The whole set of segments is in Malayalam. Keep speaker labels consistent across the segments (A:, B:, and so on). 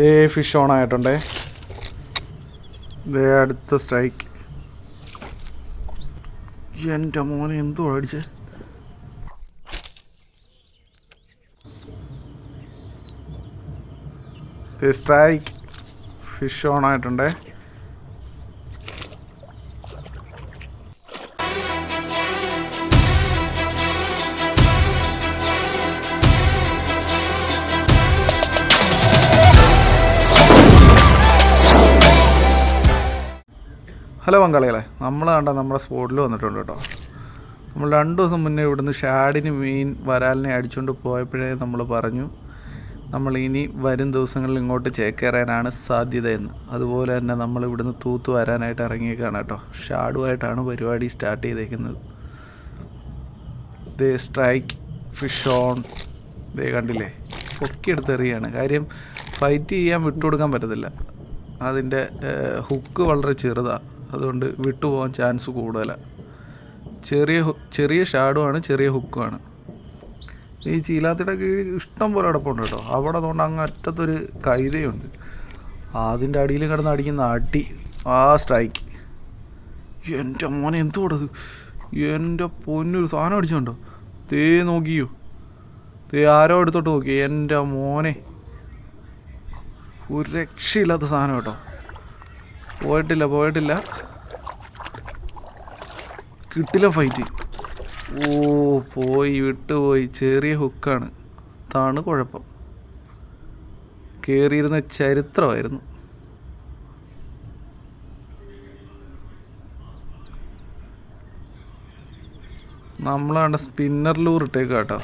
A: ഏ ഫിഷ് ഓൺ ആയിട്ടുണ്ടേ. ദേ അടുത്ത സ്ട്രൈക്ക് എന്റെ മോനെ എന്തോ അടിച്ചേ. സ്ട്രൈക്ക് ഫിഷ് ഓൺ ആയിട്ടുണ്ടേ. ഹലോ പങ്കാളികളെ. നമ്മൾ കണ്ട നമ്മുടെ സ്പോട്ടിൽ വന്നിട്ടുണ്ട് കേട്ടോ. നമ്മൾ രണ്ട് ദിവസം മുന്നേ ഇവിടുന്ന് ഷാഡിന് മീൻ വരാലിനെ അടിച്ചുകൊണ്ട് പോയപ്പോഴേ നമ്മൾ പറഞ്ഞു നമ്മൾ ഇനി വരും ദിവസങ്ങളിൽ ഇങ്ങോട്ട് ചേക്കേറാനാണ് സാധ്യതയെന്ന്. അതുപോലെ തന്നെ നമ്മൾ ഇവിടുന്ന് തൂത്ത് വരാനായിട്ട് ഇറങ്ങിയേക്കാണ് കേട്ടോ. ഷാഡുമായിട്ടാണ് പരിപാടി സ്റ്റാർട്ട് ചെയ്തേക്കുന്നത്. ദേ സ്ട്രൈക്ക് ഫിഷ് ഓൺ ദേ കണ്ടില്ലേ? പൊക്കിയെടുത്ത് എടുത്തെറിയാണ്. കാര്യം ഫൈറ്റ് ചെയ്യാൻ വിട്ടുകൊടുക്കാൻ പറ്റത്തില്ല. അതിന്റെ ഹുക്ക് വളരെ ചെറുതാണ് അതുകൊണ്ട് വിട്ടുപോകാൻ ചാൻസ് കൂടുതലാണ് ചെറിയ ചെറിയ ഷാഡോ ആണ് ചെറിയ ഹുക്കുമാണ് ഈ ചീലാത്തിയുടെ കീഴിൽ ഇഷ്ടം പോലെ അടപ്പുണ്ട് കേട്ടോ. അവിടെ അതുകൊണ്ട് അങ്ങ് അറ്റത്തൊരു കൈതയുണ്ട് അതിന്റെ അടിയിൽ കിടന്ന് അടിക്കുന്ന അടി ആ സ്ട്രൈക്ക് എന്റെ മോനെ എന്തുകൂടത് എന്റെ പൊന്നൊരു സാധനം അടിച്ചുണ്ടോ? തേ നോക്കിയോ? തേ ആരോ എടുത്തോട്ട് നോക്കി. എന്റെ മോനെ. ഒരു രക്ഷയില്ലാത്ത സാധനം കേട്ടോ. പോയിട്ടില്ല പോയിട്ടില്ല. കിട്ടില്ല ഫൈറ്റ് ഓ പോയി വിട്ടുപോയി. ചെറിയ ഹുക്കാണ് താണ് കുഴപ്പം. കയറിയിരുന്ന ചരിത്രമായിരുന്നു. നമ്മളാണ് സ്പിന്നർ ലൂർ ഇട്ടേക്കുക കേട്ടോ.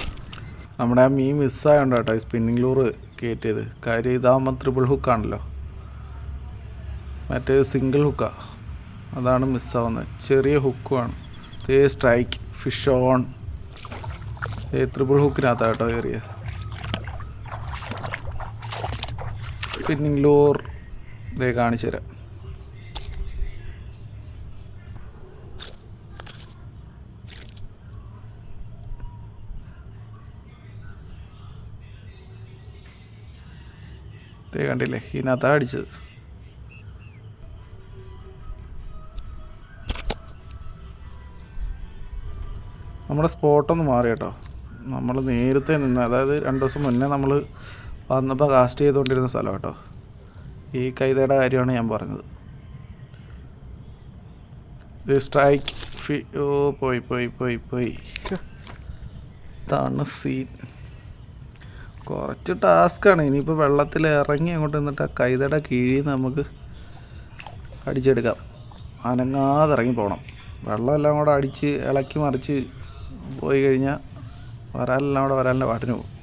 A: നമ്മുടെ ആ മീൻ മിസ്സായോണ്ട് കേട്ടോ ഈ സ്പിന്നിങ് ലൂറ് കയറ്റിയത് കാര്യം ഇതാകുമ്പോൾ ത്രിപിൾ ഹുക്കാണല്ലോ മറ്റേ സിംഗിൾ ഹുക്കാ അതാണ് മിസ്സാവുന്നത് ചെറിയ ഹുക്കുമാണ് ഇതേ strike fish on a triple ഹുക്കിനകത്താണ് കേട്ടോ കയറിയത് സ്പിന്നിങ് ലോർ ഇതേ കാണിച്ചു തരാം. ദേ കണ്ടില്ലേ? ഇതിനകത്താണ് അടിച്ചത്. നമ്മുടെ സ്പോട്ടൊന്ന് മാറി കേട്ടോ. നമ്മൾ നേരത്തെ നിന്ന് അതായത് രണ്ട് ദിവസം മുന്നേ നമ്മൾ വന്നപ്പോൾ കാസ്റ്റ് ചെയ്തുകൊണ്ടിരുന്ന സ്ഥലം കേട്ടോ. ഈ കൈതയുടെ കാര്യമാണ് ഞാൻ പറഞ്ഞത്. ഇത് സ്ട്രൈക്ക് ഫി ഓ പോയി പോയി പോയി പോയി. ഇതാണ് സീൻ കുറച്ച് ടാസ്ക്കാണ് ഇനിയിപ്പോൾ വെള്ളത്തിൽ ഇറങ്ങി അങ്ങോട്ട് നിന്നിട്ട് ആ കൈതയുടെ കീഴിൽ നിന്ന് നമുക്ക് അടിച്ചെടുക്കാം. അനങ്ങാതെ ഇറങ്ങി പോകണം വെള്ളമെല്ലാം കൂടെ അടിച്ച് ഇളക്കി മറിച്ച് പോയി കഴിഞ്ഞാൽ വരാലെല്ലാം അവിടെ വരാലിന്റെ പാട്ടിന് പോകും.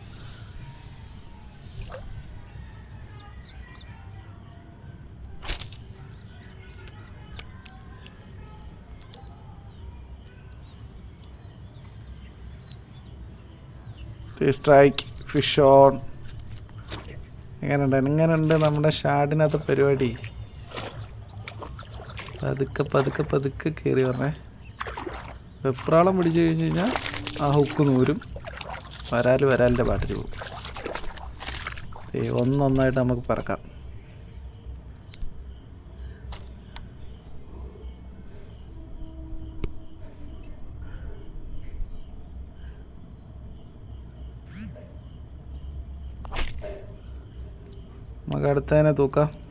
A: സ്ട്രൈക്ക് ഫിഷ് ഓൺ എങ്ങനെയുണ്ട്? എങ്ങനെയുണ്ട് നമ്മുടെ ഷാഡിനകത്ത് പരിപാടി? പതുക്കെ പതുക്കെ പതുക്കെ കയറി പറഞ്ഞേ വെപ്രാളം പിടിച്ചു കഴിഞ്ഞ് കഴിഞ്ഞാൽ ആ ഹുക്ക് നൂരും വരാൽ വരാലിന്റെ പാട്ടിൽ പോകും. ഒന്നൊന്നായിട്ട് നമുക്ക് പറക്കാം. നമുക്ക് അടുത്തതിനെ തൂക്കാം.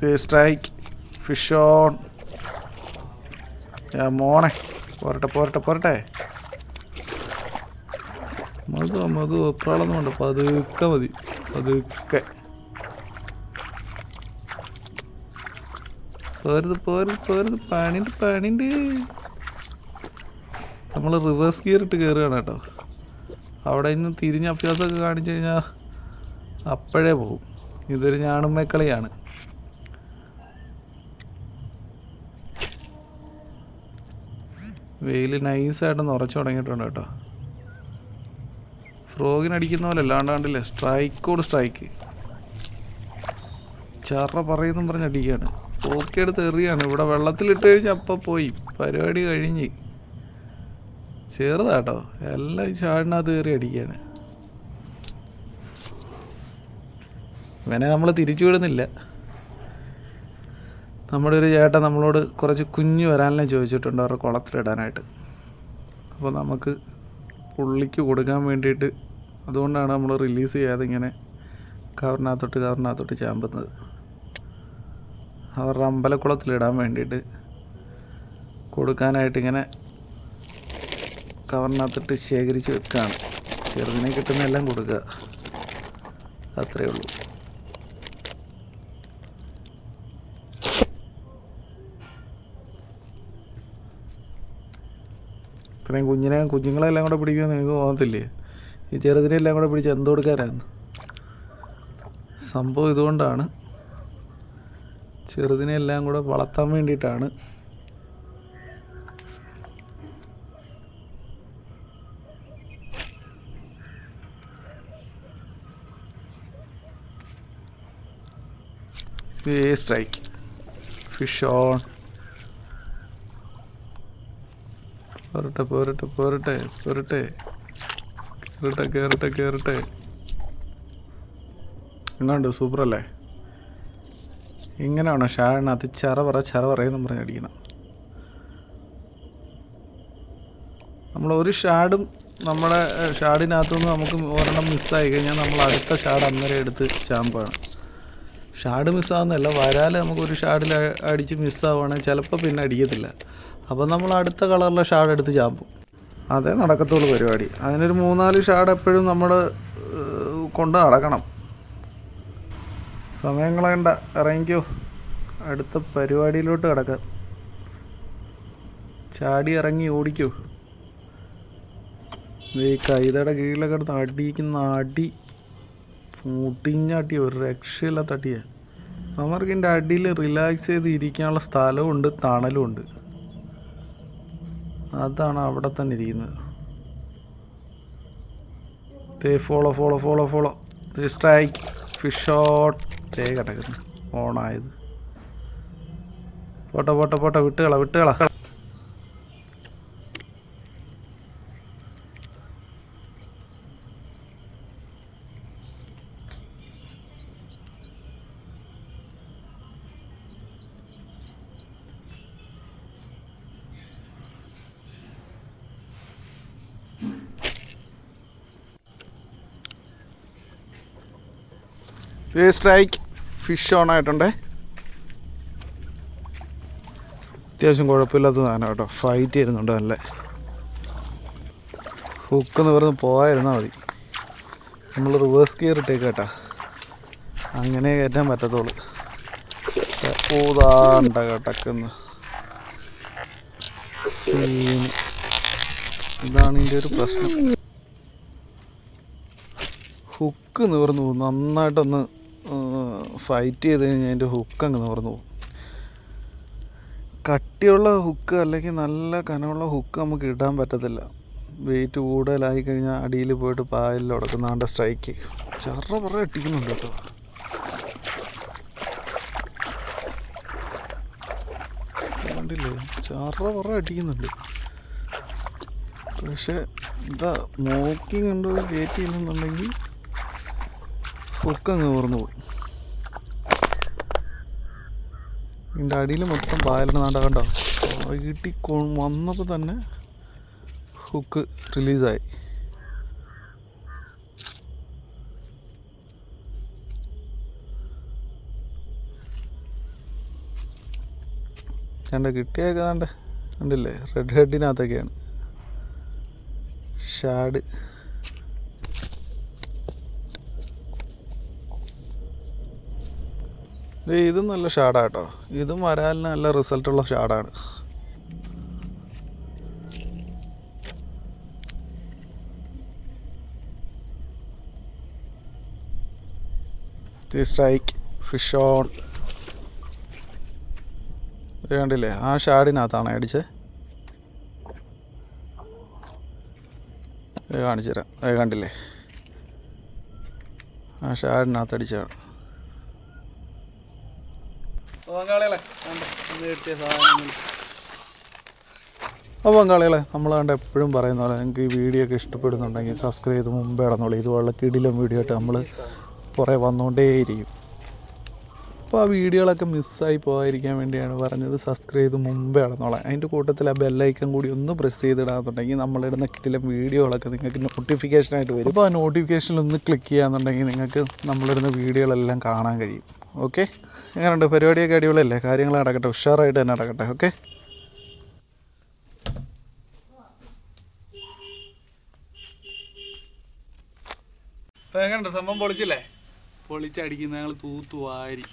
A: സ്ട്രൈക്ക് ഫിഷ് ഓൺ മോണെ പോരട്ടെ പോരട്ടെ പോരട്ടെ. മധു മധു എപ്രാളൊന്നും വേണ്ട പതുക്കെ മതി പതുക്കെ. പോരുത് പോരുത് പോരുത് പണിണ്ട് പണിണ്ട്. നമ്മൾ റിവേഴ്സ് ഗിയർ ഇട്ട് കയറുകയാണ് കേട്ടോ. അവിടെ നിന്ന് തിരിഞ്ഞ് അഭ്യാസമൊക്കെ കാണിച്ചു കഴിഞ്ഞാൽ അപ്പോഴേ പോകും ഇതൊരു ഞാണുമ്മക്കളിയാണ്. വെയിൽ നൈസായിട്ട് നിറച്ച് തുടങ്ങിയിട്ടുണ്ട് കേട്ടോ. ഫ്രോഗിനടിക്കുന്ന പോലെ അല്ലാണ്ട് കണ്ടില്ലേ? സ്ട്രൈക്കോട് സ്ട്രൈക്ക് ചറ പറയുന്നും പറഞ്ഞ് അടിക്കുകയാണ് പോക്കിയെടുത്ത് എറിയാണ്. ഇവിടെ വെള്ളത്തിലിട്ട് കഴിഞ്ഞാൽ അപ്പം പോയി. പരിപാടി കഴിഞ്ഞ്. ചെറുതാട്ടോ എല്ലാം ചാടിനകത്ത് കയറി അടിക്കുകയാണ് ഇവനെ നമ്മൾ തിരിച്ചു വിടുന്നില്ല. നമ്മുടെ ഒരു ചേട്ടൻ നമ്മളോട് കുറച്ച് കുഞ്ഞു വരാനെ ചോദിച്ചിട്ടുണ്ട് അവരുടെ കുളത്തിലിടാനായിട്ട് അപ്പോൾ നമുക്ക് പുള്ളിക്ക് കൊടുക്കാൻ വേണ്ടിയിട്ട് അതുകൊണ്ടാണ് നമ്മൾ റിലീസ് ചെയ്യാതെ ഇങ്ങനെ കവറിനകത്തോട്ട് കവറിനകത്തോട്ട് ചാമ്പുന്നത്. അവരുടെ അമ്പലക്കുളത്തിലിടാൻ വേണ്ടിയിട്ട് കൊടുക്കാനായിട്ട് ഇങ്ങനെ കവറിനകത്തിട്ട് ശേഖരിച്ച് വെക്കുകയാണ് ചെറുതിനെ കിട്ടുന്ന എല്ലാം കൊടുക്കുക. അത്രയേ ഉള്ളൂ. ഇത്രയും കുഞ്ഞിനെ കുഞ്ഞുങ്ങളെല്ലാം കൂടെ പിടിക്കുമെന്ന് നിങ്ങൾക്ക് തോന്നത്തില്ലേ? ഈ ചെറുതിനെ എല്ലാം കൂടെ പിടിച്ച് എന്ത് കൊടുക്കാനായിരുന്നു സംഭവം ഇതുകൊണ്ടാണ്. ചെറുതിനെ എല്ലാം കൂടെ വളർത്താൻ വേണ്ടിയിട്ടാണ്. സ്ട്രൈക്ക് ഫിഷ് ഓൺ പോരട്ടെ പോരട്ടെ പോരട്ടെ പോരട്ടെ. കയറട്ടെ കയറട്ടെ കയറട്ടെ എങ്ങാണ്ട് സൂപ്പറല്ലേ? ഇങ്ങനെയാണോ ഷാഡിനകത്ത് ചറവറ ചറവറയെന്നും പറഞ്ഞ് അടിക്കണം നമ്മൾ ഒരു ഷാഡും നമ്മുടെ ഷാഡിനകത്തുനിന്ന് നമുക്ക് ഒരെണ്ണം മിസ്സായി കഴിഞ്ഞാൽ നമ്മൾ അടുത്ത ഷാഡ് അന്നേരം എടുത്ത് ചാമ്പാണ്. ഷാഡ് മിസ്സാവുന്നതല്ല വരാൽ നമുക്ക് ഒരു ഷാഡിൽ അടിച്ച് മിസ്സാവുകയാണെങ്കിൽ ചിലപ്പോൾ പിന്നെ അടിക്കത്തില്ല. അപ്പം നമ്മൾ അടുത്ത കളറിലെ ഷാഡ് എടുത്ത് ചാമ്പും. അതേ നടക്കത്തുള്ളൂ പരിപാടി. അതിനൊരു മൂന്നാൽ ഷാഡ് എപ്പോഴും നമ്മൾ കൊണ്ട് നടക്കണം. സമയം കളയണ്ട. ഇറങ്ങിക്കോ. അടുത്ത പരിപാടിയിലോട്ട് കിടക്കാം. ചാടി ഇറങ്ങി ഓടിക്കോ. ഈ കൈതയുടെ കീഴിലൊക്കെ എടുത്ത് അടിക്കുന്ന അടി മുട്ടിഞ്ഞാട്ടി ഒരു രക്ഷയില്ലാത്ത അടിയാണ് അവർക്ക് എന്റെ അടിയിൽ റിലാക്സ് ചെയ്ത് ഇരിക്കാനുള്ള സ്ഥലവും ഉണ്ട് തണലും ഉണ്ട് അതാണ് അവിടെ തന്നെ ഇരിക്കുന്നത്. Follow follow follow follow strike fish shot കിടക്കുന്നു. ഓണായത് പോട്ടെ പോട്ടെ പോട്ടെ. വിട്ടുകള വിട്ടുകള. സ്ട്രൈക്ക് ഫിഷ് ഓൺ ആയിട്ടുണ്ട്. അത്യാവശ്യം കുഴപ്പമില്ലാത്ത സാധനം കേട്ടോ. ഫൈറ്റ് ചെയ്യുന്നുണ്ട് നല്ല. ഹുക്ക് എന്ന് പറഞ്ഞ് പോയായിരുന്നാൽ മതി. നമ്മൾ റിവേഴ്സ് ഗിയർ ഇട്ടേക്ക് കേട്ടാ. അങ്ങനെ കയറ്റാൻ പറ്റത്തുള്ളൂ. ഊതാണ്ട കേട്ടക്കെന്ന് സീന് ഇതാണ് ഇതിന്റെ ഒരു പ്രശ്നം. ഹുക്ക് നിവർന്നു നന്നായിട്ടൊന്ന് ഫൈറ്റ് ചെയ്ത് കഴിഞ്ഞാൽ അതിന്റെ ഹുക്ക് അങ്ങ് നിവർന്നു പോകും കട്ടിയുള്ള ഹുക്ക് അല്ലെങ്കിൽ നല്ല കനമുള്ള ഹുക്ക് നമുക്ക് ഇടാൻ പറ്റത്തില്ല. വെയിറ്റ് കൂടുതലായി കഴിഞ്ഞാൽ അടിയിൽ പോയിട്ട് പായലിൽ ഉടക്കുന്നാണ്ട് സ്ട്രൈക്ക് ചറ പറ ഇട്ടിക്കുന്നുണ്ട് കേട്ടോ. കണ്ടില്ലേ? ചറ പറ അടിക്കുന്നുണ്ട് പക്ഷേ എന്താ നോക്കി കണ്ടു കയറ്റി ഇല്ലെന്നുണ്ടെങ്കിൽ ഹുക്ക് അങ്ങ് ഓർന്നു പോകും ഇതിന്റെ അടിയിൽ മൊത്തം പായലിന് നാണ്ട കണ്ടോ? വീട്ടിൽ വന്നപ്പോൾ തന്നെ ഹുക്ക് റിലീസായി കണ്ട കിട്ടിയൊക്കെ കണ്ട? കണ്ടില്ലേ? റെഡ് ഹെഡിനകത്തൊക്കെയാണ് ഷാഡ് ഇതും നല്ല ഷാഡാ കേട്ടോ. ഇതും വരാലിന് നല്ല റിസൾട്ടുള്ള ഷാഡാണ്. Strike fish on. കണ്ടില്ലേ ആ ഷാഡിനകത്താണ് അടിച്ചത് കാണിച്ചു തരാം കണ്ടില്ലേ? ആ ഷാഡിനകത്ത് അടിച്ചതാണ് പങ്കാളികളെ നമ്മൾ കണ്ട് എപ്പോഴും പറയുന്ന പോലെ നിങ്ങൾക്ക് ഈ വീഡിയോ ഒക്കെ ഇഷ്ടപ്പെടുന്നുണ്ടെങ്കിൽ സബ്സ്ക്രൈബ് ചെയ്ത് മുമ്പേ ഇടന്നോളൂ ഇതുപോലുള്ള കിടിലം വീഡിയോ ആയിട്ട് നമ്മൾ കുറേ വന്നുകൊണ്ടേയിരിക്കും അപ്പോൾ ആ വീഡിയോകളൊക്കെ മിസ്സായി പോകാതിരിക്കാൻ വേണ്ടിയാണ് പറഞ്ഞത്. സബ്സ്ക്രൈബ് ചെയ്ത് മുമ്പേ ഇടന്നോളാം അതിന്റെ കൂട്ടത്തിൽ ആ ബെല്ലൈക്കൺ കൂടി ഒന്ന് പ്രസ് ചെയ്തിടാന്നുണ്ടെങ്കിൽ നമ്മളിടുന്ന കിട്ടിലെ വീഡിയോകളൊക്കെ നിങ്ങൾക്ക് നോട്ടിഫിക്കേഷനായിട്ട് വരും. അപ്പോൾ ആ നോട്ടിഫിക്കേഷനിൽ ഒന്ന് ക്ലിക്ക് ചെയ്യാന്നുണ്ടെങ്കിൽ നിങ്ങൾക്ക് നമ്മളിടുന്ന വീഡിയോകളെല്ലാം കാണാൻ കഴിയും. ഓക്കെ എങ്ങനെയുണ്ട്? പരിപാടിയൊക്കെ അടിപൊളിയല്ലേ? കാര്യങ്ങൾ നടക്കട്ടെ. ഉഷാറായിട്ട് തന്നെ നടക്കട്ടെ. ഓക്കെ? എങ്ങനെയുണ്ട്? സംഭവം പൊളിച്ചില്ലേ? പൊളിച്ചടിക്കുന്ന ഞങ്ങൾ തൂത്തു വാരി